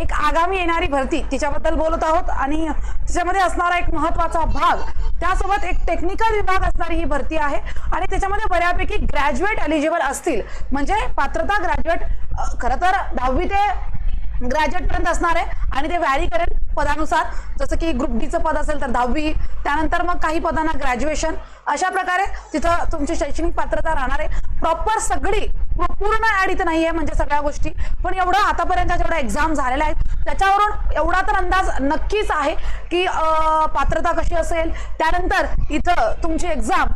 एक आगामी येणारी भरती तिच्याबद्दल बोलत आहोत आणि तिच्यामध्ये असणारा एक महत्त्वाचा भाग त्यासोबत एक टेक्निकल विभाग असणारी ही भरती आहे. आणि त्याच्यामध्ये बऱ्यापैकी ग्रॅज्युएट एलिजिबल असतील. म्हणजे पात्रता ग्रॅज्युएट खरं तर दहावी ते ग्रॅज्युएट पर्यंत असणार आहे. आणि ते व्हॅरी करेल पदानुसार. जसं की ग्रुप डीचं पद असेल तर दहावी त्यानंतर मग काही पदांना ग्रॅज्युएशन अशा प्रकारे तिथं तुमची शैक्षणिक पात्रता राहणार आहे. प्रॉपर सगळी पूर्ण ऍड इथं नाहीये म्हणजे सगळ्या गोष्टी. पण एवढं आतापर्यंत जेवढ्या एक्झाम झालेल्या आहेत त्याच्यावरून एवढा तर अंदाज नक्कीच आहे की पात्रता कशी असेल. त्यानंतर इथं तुमची एक्झाम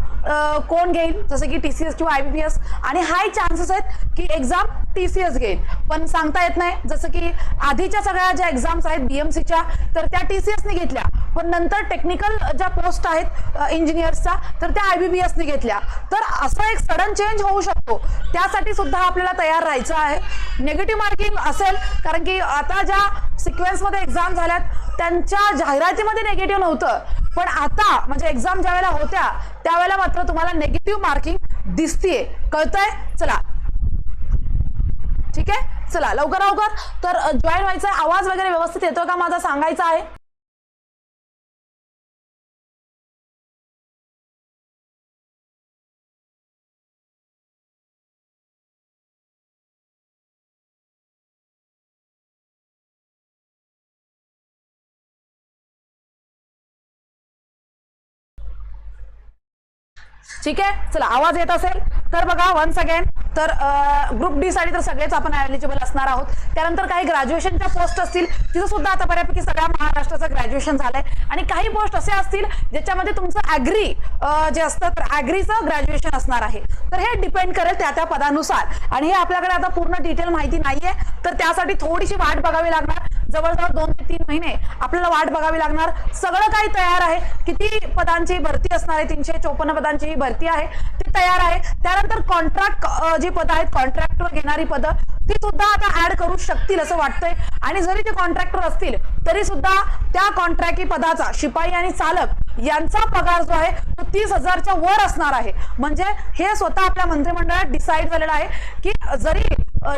कोण घेईल? जसं की टी सी एस किंवा आय बी पी एस आणि हाय चान्सेस आहेत की एक्झाम टी सी एस घेईल. पण सांगता येत नाही. जसं की आधीच्या सगळ्या ज्या एक्झाम्स आहेत बीएमसीच्या तर त्या टी सी एसने घेतल्या. पण नंतर टेक्निकल ज्या पोस्ट आहेत इंजिनियर्सच्या तर त्या आय बी बी एसने घेतल्या. तर असं एक सडन चेंज होऊ शकतो. त्यासाठी सुद्धा आपल्याला तयार राहायचं आहे. निगेटिव्ह मार्किंग असेल कारण की आता ज्या सिक्वेन्समध्ये एक्झाम झाल्यात त्यांच्या जाहिरातीमध्ये निगेटिव्ह नव्हतं. पण आता म्हणजे एक्झाम ज्या वेळेला होत्या त्यावेळेला मात्र तुम्हाला नेगेटिव्ह मार्किंग दिसतीये. कळतंय? चला. ठीक? आहे चला लवकर लवकर. तर जॉईन व्हायचा आवाज वगैरे व्यवस्थित येतोय का? माझा सांगायचा आहे. ठीक आहे? चला आवाज येत असेल? तर बघा वन्स अगेन तर ग्रुप डी साठी तर सगळेच आपण एलिजिबल असणार आहोत. त्यानंतर काही ग्रॅज्युएशनच्या पोस्ट असतील तिथं सुद्धा आता बऱ्यापैकी सगळ्या महाराष्ट्राचं ग्रॅज्युएशन झालंय. आणि काही पोस्ट असे असतील ज्याच्यामध्ये तुमचं ऍग्री जे असतं तर ॲग्रीचं ग्रॅज्युएशन असणार आहे. तर हे डिपेंड करेल त्या त्या पदानुसार. आणि हे आपल्याकडे आता पूर्ण डिटेल माहिती नाहीये. तर त्यासाठी थोडीशी वाट बघावी लागणार. जवळजवळ दोन तीन महिने आपल्याला वाट बघावी लागणार. सगळं काही तयार आहे. किती पदांची भरती असणार आहे? तीनशे चोपन्न पदांची ही भरती आहे. ती तयार आहे. त्यानंतर कॉन्ट्रॅक्ट जी पदं आहेत कॉन्ट्रॅक्टवर घेणारी पदं ती सुद्धा आता ऍड करू शकतील असं वाटतंय. आणि जरी ते कॉन्ट्रॅक्टर असतील तरी सुद्धा त्या कॉन्ट्रॅक्टी पदाचा शिपाई आणि चालक यांचा पगार जो आहे तो तीस हजारच्या वर असणार आहे. म्हणजे हे स्वतः आपल्या मंत्रिमंडळात डिसाईड झालेलं आहे की जरी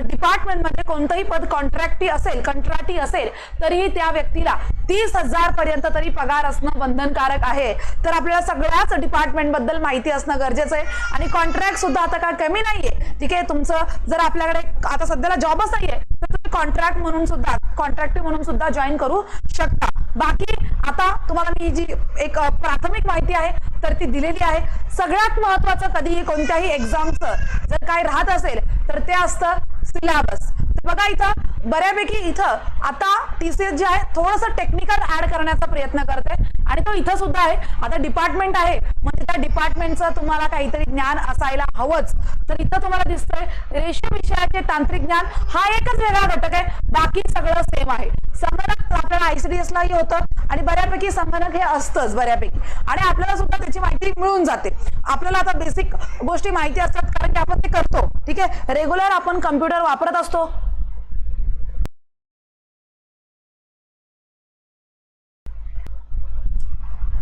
डिपार्टमेंटमध्ये कोणतंही पद कॉन्ट्रॅक्टी असेल कंत्राटी असेल तरीही त्या व्यक्तीला तीस हजार पर्यंत तरी पगार असणं बंधनकारक आहे. तर आपल्याला सगळ्याच डिपार्टमेंटबद्दल माहिती असणं गरजेचं आहे. आणि कॉन्ट्रॅक्ट सुद्धा आता काय कमी नाहीये. ठीक आहे तुमचं जर आपल्याकडे आता सध्याला जॉबच नाहीये तर तुम्ही कॉन्ट्रॅक्ट म्हणून सुद्धा कॉन्ट्रॅक्टिव्ह म्हणून सुद्धा जॉईन करू शकता. बाकी आता तुम्हाला मी जी एक प्राथमिक माहिती आहे तर ती दिलेली आहे. सगळ्यात महत्वाचं कधीही कोणत्याही एक्झामचं जर काय राहत असेल तर ते असतं सिलॅबस बघा इथं बऱ्यापैकी इथं आता टीसीएस जे आहे थोडंसं टेक्निकल ऍड करण्याचा प्रयत्न करते. आणि तो इथं सुद्धा आहे. आता डिपार्टमेंट आहे. म्हणजे त्या डिपार्टमेंटचं तुम्हाला काहीतरी ज्ञान असायला हवंच. तर इथं तुम्हाला दिसतंय रेशीम विषयाचे तांत्रिक ज्ञान हा एकच वेगळा घटक आहे. बाकी सगळं सेम आहे. सम आयसीडीएसलाही होतं आणि बऱ्यापैकी संगणक हे असतंच बऱ्यापैकी. आणि आपल्याला सुद्धा त्याची माहिती मिळून जाते. आपल्याला आता बेसिक गोष्टी माहिती असतात कारण की आपण ते करतो. ठीक आहे? रेग्युलर आपण कम्प्युटर वापरत असतो.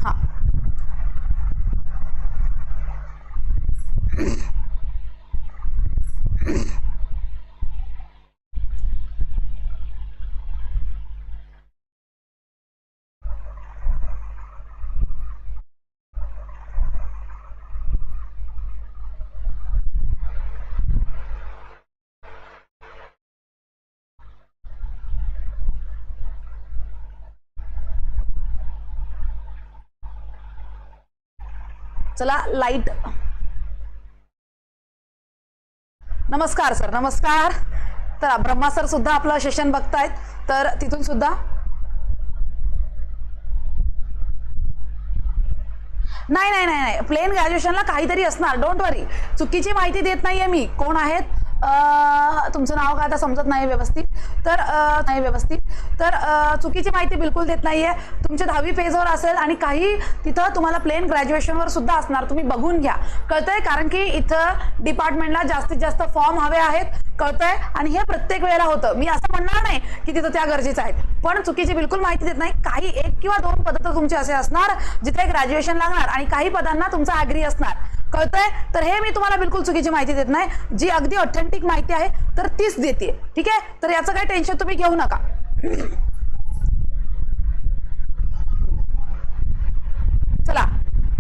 हा. चला लाइट नमस्कार सर नमस्कार. तर ब्रह्मा सर सुद्धा आपलं सेशन बघतायत. तर तिथून सुद्धा नाही नाही नाही नाही. प्लेन ग्रॅज्युएशनला काहीतरी असणार. डोंट वरी चुकीची माहिती देत नाहीये मी. कोण आहेत? तुमचं नाव काय? आता समजत नाही व्यवस्थित. तर नाही व्यवस्थित. तर चुकीची माहिती बिलकुल देत नाहीये. तुमच्या दहावी पेजवर असेल आणि काही तिथं तुम्हाला प्लेन ग्रॅज्युएशनवर सुद्धा असणार. तुम्ही बघून घ्या. कळतंय? कारण की इथं डिपार्टमेंटला जास्तीत जास्त फॉर्म हवे आहेत. कळतंय? आणि हे प्रत्येक वेळेला होतं. मी असं म्हणणार नाही की तिथं त्या गरजेचं आहेत. पण चुकीची बिलकुल माहिती देत नाही. काही एक किंवा दोन पद तर तुमचे असे असणार जिथे ग्रॅज्युएशन लागणार आणि काही पदांना तुमचा अग्री असणार. कळतंय? तर हे मी तुम्हाला बिलकुल चुकीची माहिती देत नाही. जी अगदी ऑथेंटिक माहिती आहे तर तीच देते ठीक आहे? तर याचं काही टेन्शन तुम्ही घेऊ नका. चला.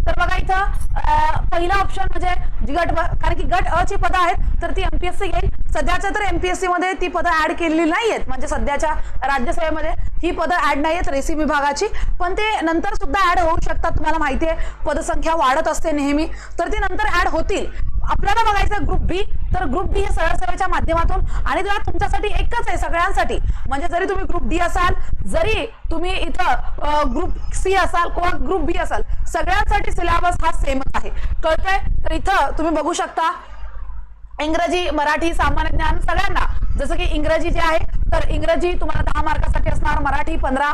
तर बघा इथं पहिला ऑप्शन म्हणजे गट कारण की गट अ ची पदं आहेत तर ती एमपीएससी घेईल. सध्याच्या तर एमपीएससी मध्ये ती पदं ऍड केलेली नाही आहेत म्हणजे सध्याच्या राज्यसभेमध्ये ही पदं ऍड नाही आहेत रेसी विभागाची. पण ते नंतर सुद्धा ऍड होऊ शकतात तुम्हाला माहिती आहे. पदसंख्या वाढत असते नेहमी. तर ते नंतर ऍड होतील. आपल्याला बघायचं ग्रुप बी तर ग्रुप बी हे सरळ सेवेच्या माध्यमातून आणि तुमच्यासाठी एकच आहे सगळ्यांसाठी. म्हणजे जरी तुम्ही ग्रुप डी असाल जरी तुम्ही इथं ग्रुप सी असाल किंवा ग्रुप बी असाल सगळ्यांसाठी सिलेबस हा सेमच आहे. कळतंय? तर इथं तुम्ही बघू शकता. इंग्रजी मराठी सामान्य ज्ञान सगळ्यांना. जसं की इंग्रजी जे आहे तर इंग्रजी तुम्हाला दहा मार्कासाठी असणार मराठी पंधरा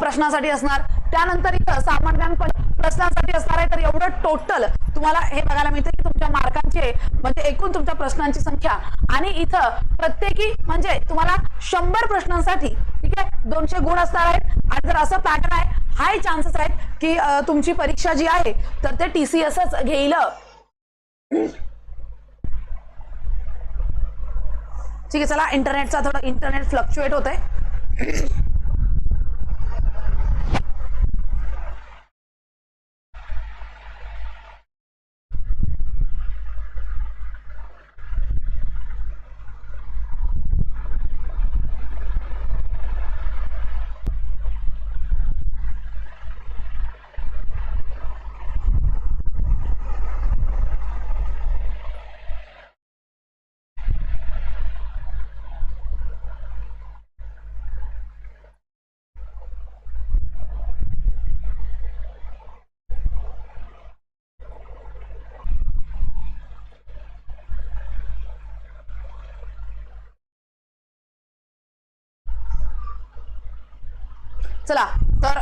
प्रश्नासाठी असणार. त्यानंतर इथं सामान्य ज्ञान पण प्रश्नांसाठी असणार आहे. तर एवढं टोटल तुम्हाला हे बघायला मिळतं की तुमच्या मार्कांचे म्हणजे एकूण तुमच्या प्रश्नांची संख्या. आणि इथं प्रत्येकी म्हणजे तुम्हाला शंभर प्रश्नांसाठी ठीक आहे दोनशे गुण असणार आहेत. आणि जर असं पॅटर्न आहे हाय चान्सेस आहेत की तुमची परीक्षा जी आहे तर ते टीसीएसच घेईल. ठीक आहे चला इंटरनेटचा थोडं इंटरनेट फ्लक्च्युएट होत आहे चला तर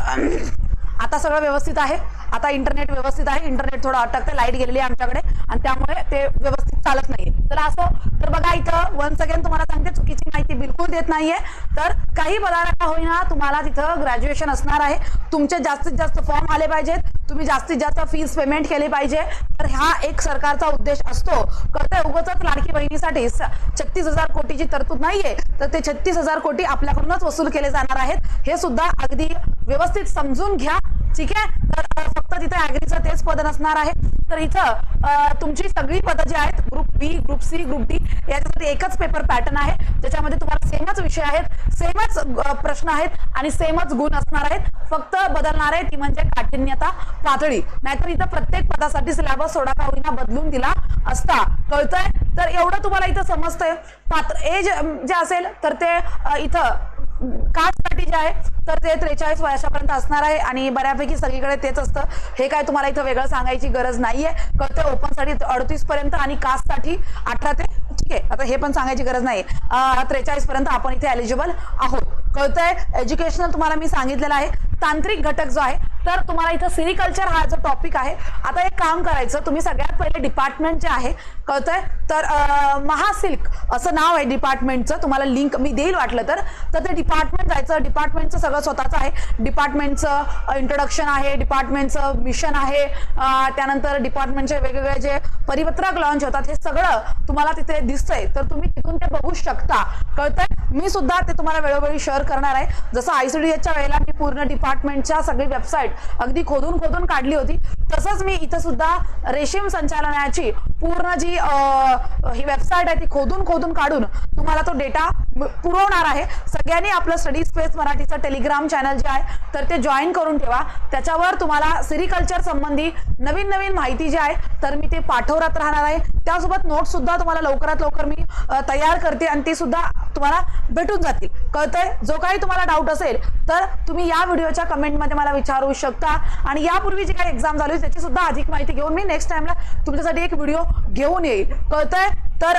आता सगळं व्यवस्थित आहे. आता इंटरनेट व्यवस्थित आहे. इंटरनेट थोडं अटकते लाइट गेलेली आहे आमच्याकडे. आणि त्यामुळे ते व्यवस्थित चालत नाहीये. तर असं तर बघा इथं वन्स अगेन तुम्हाला सांगते चुकीची माहिती बिलकुल देत नाहीये. तर काही पदार्थ होईना तुम्हाला तिथं ग्रॅज्युएशन असणार आहे. तुमचे जास्तीत जास्त फॉर्म आले पाहिजेत. तुम्ही जास्तीत जास्त फीस पेमेंट केली पाहिजे. तर हा एक सरकारचा उद्देश असतो. कळतंय उगच लाडकी बहिणीसाठी. छत्तीस हजार कोटीची तरतूद नाहीये तर ते छत्तीस हजार कोटी आपल्याकडूनच वसूल केले जाणार आहेत. हे सुद्धा अगदी व्यवस्थित समजून घ्या. ठीक आहे? तर फक्त तिथे अॅग्रीचं तेच पद नसणार आहे. तर इथं तुमची सगळी पदं जी आहेत B group C group D याच्यासाठी एकच पेपर पॅटर्न आहे. ज्याच्यामध्ये तुम्हाला सेमच विषय आहेत सेमच प्रश्न आहेत आणि सेमच गुण असणार आहेत. फक्त बदलणार आहे ती म्हणजे काठिण्यता पातळी. नाहीतर इथं प्रत्येक पदासाठी सिलेबस थोडा का होईना बदलून दिला असता कळतंय. तर एवढं तुम्हाला इथं समजतंय. पात्र एज जे असेल तर ते इथं कास्टसाठी जे आहे तर ते त्रेचाळीस वर्षापर्यंत असणार आहे आणि बऱ्यापैकी सगळीकडे तेच असतं. हे काय तुम्हाला इथं वेगळं सांगायची गरज नाहीये. कळतंय ओपनसाठी अडतीस पर्यंत आणि कास्टसाठी अठरा ते ठीक आहे आता हे पण सांगायची गरज नाही त्रेचाळीस पर्यंत आपण इथे एलिजिबल आहोत. कळतंय? एज्युकेशनल तुम्हाला मी सांगितलेलं आहे. तांत्रिक घटक जो आहे तर तुम्हाला इथं सिरिकल्चर हा जो टॉपिक आहे आता एक काम करायचं तुम्ही सगळ्यात पहिले डिपार्टमेंट जे आहे कळतंय? तर महासिल्क असं नाव आहे डिपार्टमेंटचं तुम्हाला लिंक मी देईल वाटलं तर. तर ते डिपार्टमेंट जायचं डिपार्टमेंटचं सगळं स्वतःचं आहे. डिपार्टमेंटचं इंट्रोडक्शन आहे डिपार्टमेंटचं मिशन आहे त्यानंतर डिपार्टमेंटचे वेगवेगळे जे परिपत्रक लॉन्च होतात हे सगळं तुम्हाला तिथे दिसतंय. तर तुम्ही तिथून ते बघू शकता. कळतंय? मी सुद्धा ते तुम्हाला वेळोवेळी शेअर करणार आहे. जसं आयसीडीएसच्या वेळेला मी पूर्ण डिपार्टमेंटच्या सगळी वेबसाईट अगदी खोदून खोदून काढली होती. तसंच मी इथं सुद्धा रेशीम संचालनाची पूर्ण जी ही वेबसाईट आहे ती खोदून खोदून काढून तुम्हाला तो डेटा पुरवणार आहे. सगळ्यांनी आपलं स्टडी स्पेस मराठीचं टेलिग्राम चॅनल जे आहे तर ते जॉईन करून ठेवा. त्याच्यावर तुम्हाला सिरिकल्चर संबंधी नवीन नवीन माहिती जी आहे तर मी ते पाठवत राहणार आहे. त्यासोबत नोट्स सुद्धा तुम्हाला लवकरात लवकर मी तयार करते आणि ती सुद्धा तुम्हाला भेटून जातील. कळतंय? जो काही तुम्हाला डाऊट असेल तर तुम्ही या व्हिडिओच्या कमेंटमध्ये मला विचारू शकता. आणि यापूर्वी जी काही एक्झाम झाली त्याची सुद्धा अधिक माहिती घेऊन मी नेक्स्ट टाइमला तुमच्यासाठी एक व्हिडिओ घेऊन येईल. कळतंय? तर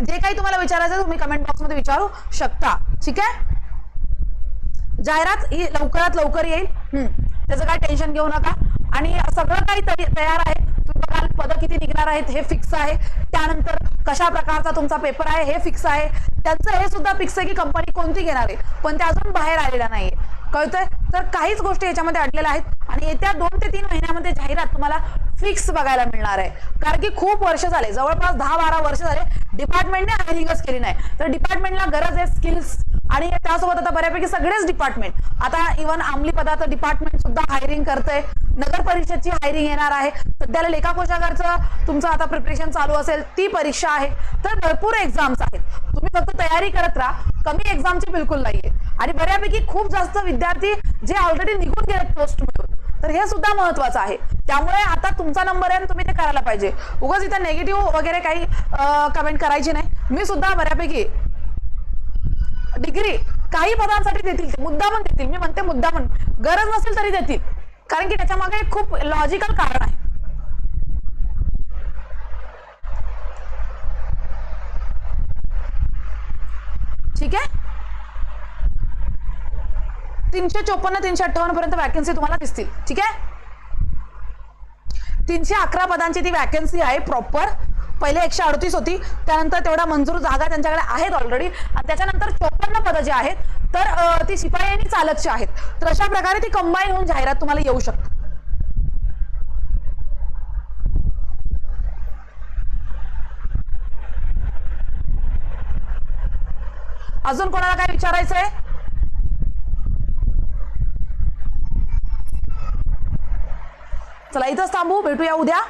जे काही तुम्हाला विचारायचं तुम्ही कमेंट बॉक्समध्ये विचारू शकता. ठीक आहे? जाहिरात ही लवकरात लवकर येईल. हम्म. त्याचं काय टेन्शन घेऊ नका. आणि सगळं काही तयार आहे. तुम्ही बघाल पदं किती निघणार आहेत हे फिक्स आहे. त्यानंतर कशा प्रकारचा तुमचा पेपर आहे हे फिक्स आहे. त्यांचं हे सुद्धा फिक्स आहे की कंपनी कोणती घेणार आहे. पण ते अजून बाहेर आलेल्या नाहीये. कळतंय? तर काहीच गोष्टी याच्यामध्ये अडलेल्या आहेत. आणि येत्या दोन ते तीन महिन्यामध्ये जाहिरात तुम्हाला फिक्स बघायला मिळणार आहे. कारण की खूप वर्ष झाले जवळपास दहा बारा वर्ष झाले डिपार्टमेंटने हायरिंगच केली नाही. तर डिपार्टमेंटला गरज आहे स्किल्स आणि त्यासोबत आता बऱ्यापैकी सगळेच डिपार्टमेंट आता इव्हन अंमली पदार्थ डिपार्टमेंट सुद्धा हायरिंग करतंय. नगर परिषदची हायरिंग येणार आहे. सध्याला लेखा कोशागारचं तुमचं आता प्रिपरेशन चालू असेल ती परीक्षा आहे. तर भरपूर एक्झाम्स आहेत. तुम्ही फक्त तयारी करत राहा. कमी एक्झामची बिलकुल नाहीये. आणि बऱ्यापैकी खूप जास्त विद्यार्थी जे ऑलरेडी निघून गेलेत पोस्ट मिळून तर हे सुद्धा महत्वाचं आहे. त्यामुळे आता तुमचा नंबर आहे तुम्ही ते करायला पाहिजे. उगाच इथं नेगेटिव्ह वगैरे काही कमेंट करायची नाही. मी सुद्धा बऱ्यापैकी डिग्री काही पदांसाठी देतील ते. पण देतील. मी म्हणते मुद्दा पण. गरज नसेल तरी देतील. कारण की त्याच्यामागे खूप लॉजिकल कारण आहे. ठीक आहे? तीनशे चोपन्न तीनशे अठ्ठावन्न पर्यंत वॅकन्सी तुम्हाला दिसतील. ठीक आहे? तीनशे अकरा पदांची ती वॅकन्सी आहे प्रॉपर पहिले एकशे अडतीस होती त्यानंतर तेवढा मंजूर जागा त्यांच्याकडे आहेत ऑलरेडी आणि त्याच्यानंतर चोपन्न पदं जी आहेत तर ती शिपाई आणि चालकची आहेत. तर अशा प्रकारे ती कंबाईन होऊन जाहिरात तुम्हाला येऊ शकते. अजून कोणाला काय विचारायचंय? चला इथंच थांबू भेटूया उद्या.